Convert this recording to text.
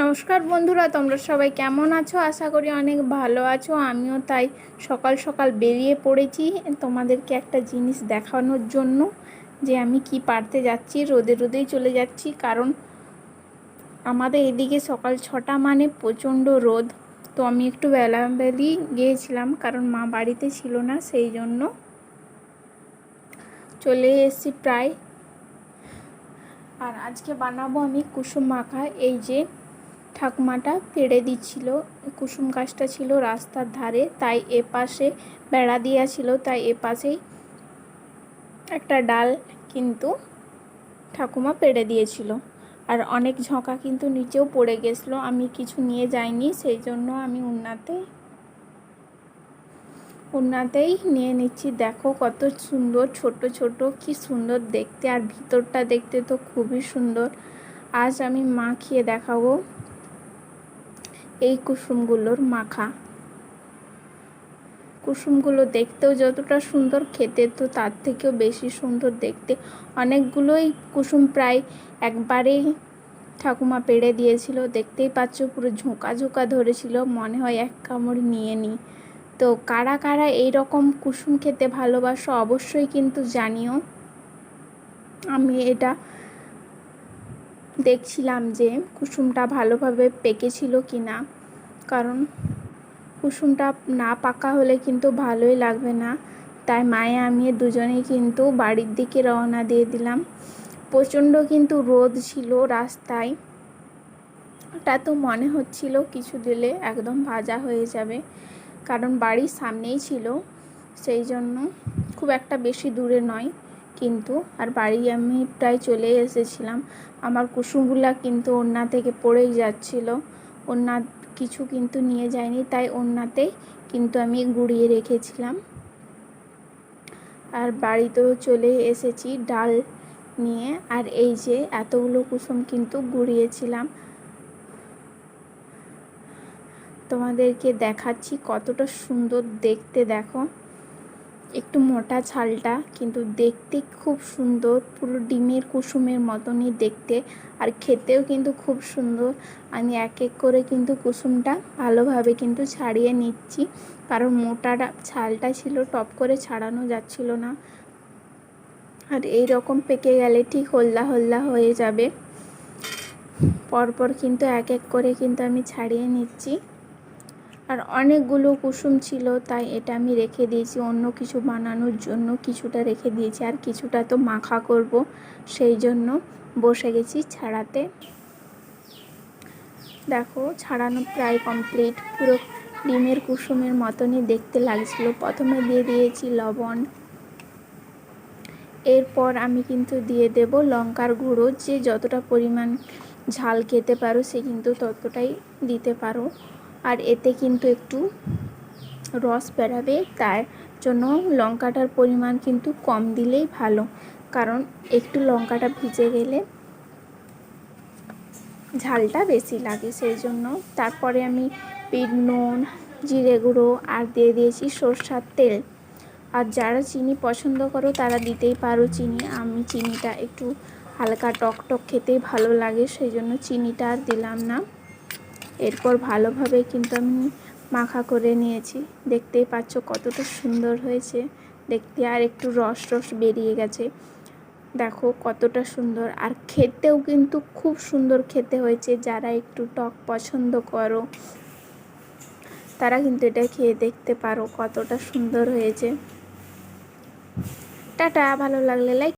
নমস্কার বন্ধুরা, তোমরা সবাই কেমন আছো? আশা করি অনেক ভালো আছো। আমিও তাই সকাল সকাল বেরিয়ে পড়েছি তোমাদেরকে একটা জিনিস দেখানোর জন্য যে আমি কি পারতে যাচ্ছি, রোদে রোদেই চলে যাচ্ছি। কারণ আমাদের এদিকে সকাল ছটা মানে প্রচণ্ড রোদ। তো আমি একটু বেলাবেলি গিয়েছিলাম, কারণ মা বাড়িতে ছিল না, সেই জন্য চলে এসেছি প্রায়। আর আজকে বানাবো আমি কুসুম মাখা। এই যে ঠাকুমাটা পেড়ে দিচ্ছিল। কুসুম গাছটা ছিল রাস্তার ধারে, তাই এপাশে বেড়া দেওয়া ছিল তাই এপাশেই একটা ডাল কিন্তু ঠাকুমা পেড়ে দিয়েছিল। আর অনেক ঝোঁকা কিন্তু নিচেও পড়ে গেছিল, আমি কিছু নিয়ে যাইনি, সেই জন্য আমি উন্নাতে, উন্নাতেই নিয়ে নিচ্ছি। দেখো কত সুন্দর, ছোট ছোট, কি সুন্দর দেখতে, আর ভিতরটা দেখতে তো খুবই সুন্দর। আজ আমি মাখিয়ে দেখাবো। এই কুসুমগুলোর মাখা। কুসুমগুলো দেখতেও যতটা সুন্দর, খেতে তো তার থেকেও বেশি সুন্দর দেখতে। অনেকগুলোই কুসুম প্রায় একবারেই ঠাকুমা পেড়ে দিয়েছিল। দেখতেই পাচ্ছ, পুরো ঝোঁকা ঝোঁকা ধরেছিল। মনে হয় এক কামড় নিয়ে নিই তো কারা কারা এই রকম কুসুম খেতে ভালোবাসো অবশ্যই কিন্তু জানিও। আমি এটা দেখছিলাম যে কুসুমটা ভালোভাবে পেকেছিল কি না। কারণ কুসুমটা না পাকা হলে কিন্তু ভালোই লাগবে না। তাই মায়ে আমি দুজনেই কিন্তু বাড়ির দিকে রওনা দিয়ে দিলাম। প্রচণ্ড কিন্তু রোদ ছিল রাস্তায়। ওটা তো মনে হচ্ছিল কিছু দিলে একদম ভাজা হয়ে যাবে। কারণ বাড়ির সামনেই ছিল। সেই জন্য খুব একটা বেশি দূরে নয়। কিন্তু আর বাড়ি আমি প্রায় চলে এসেছিলাম। আমার কুসুমগুলা কিন্তু ওন্না থেকে পড়েই যাচ্ছিল। ওন্না কিছু কিন্তু নিয়ে যায়নি, তাই ওন্নাতেই কিন্তু আমি গুড়িয়ে রেখেছিলাম। আর বাড়িতেও চলে এসেছি ডাল নিয়ে। আর এই যে এতগুলো কুসুম কিন্তু গুড়িয়েছিলাম। তোমাদেরকে দেখাচ্ছি কতটা সুন্দর দেখতে, দেখো। একটু মোটা ছালটা, কিন্তু দেখতে খুব সুন্দর। পুরো ডিমের কুসুমের মতনই দেখতে, আর খেতেও কিন্তু খুব সুন্দর। আমি এক এক করে কিন্তু কুসুমটা ভালোভাবে কিন্তু ছাড়িয়ে নিচ্ছি, কারণ মোটাটা ছালটা ছিল, টপ করে ছাড়ানো যাচ্ছিল না। আর এই রকম পেকে গেলে ঠিক হল্লা হল্লা হয়ে যাবে। পরপর কিন্তু এক এক করে কিন্তু আমি ছাড়িয়ে নিচ্ছি। আর অনেকগুলো কুসুম ছিল, তাই এটা আমি রেখে দিয়েছি। অন্য কিছু বানানোর জন্য কিছুটা রেখে দিয়েছি, আর কিছুটা তো মাখা করব, সেই জন্য বসে গেছি ছাড়াতে। দেখো, ছাড়ানো প্রায় কমপ্লিট পুরো ডিমের কুসুমের মতনই দেখতে লাগছিল। প্রথমে দিয়ে দিয়েছি লবণ। এরপর আমি কিন্তু দিয়ে দেব লঙ্কার গুঁড়ো। যে যতটা পরিমাণ ঝাল খেতে পারো, সে কিন্তু ততটাই দিতে পারো। আর এতে কিন্তু একটু রস বেরাবে, তার জন্য লঙ্কাটার পরিমাণ কিন্তু কম দিলেই ভালো। কারণ একটু লঙ্কাটা ভিজে গেলে ঝালটা বেশি লাগে, সেই জন্য তারপরে আমি পিঠ নুন, জিরে গুঁড়ো আর দিয়ে দিয়েছি সরষার তেল। আর যারা চিনি পছন্দ করো তারা দিতেই পারো চিনি। আমি চিনিটা একটু হালকা টক টক খেতেই ভালো লাগে, সেই জন্য চিনিটা আর দিলাম না। এরপর ভালোভাবে কিন্তু আমি মাখা করে নিয়েছি। দেখতেই পাচ্ছ কতটা সুন্দর হয়েছে। দেখতে আর একটু রস রস বেরিয়ে গেছে। দেখো কতটা সুন্দর। আর খেতেও কিন্তু খুব সুন্দর খেতে হয়েছে। যারা একটু টক পছন্দ করো, তারা কিন্তু এটা খেয়ে দেখতে পারো কতটা সুন্দর হয়েছে। টাটা, ভালো লাগলে লাইক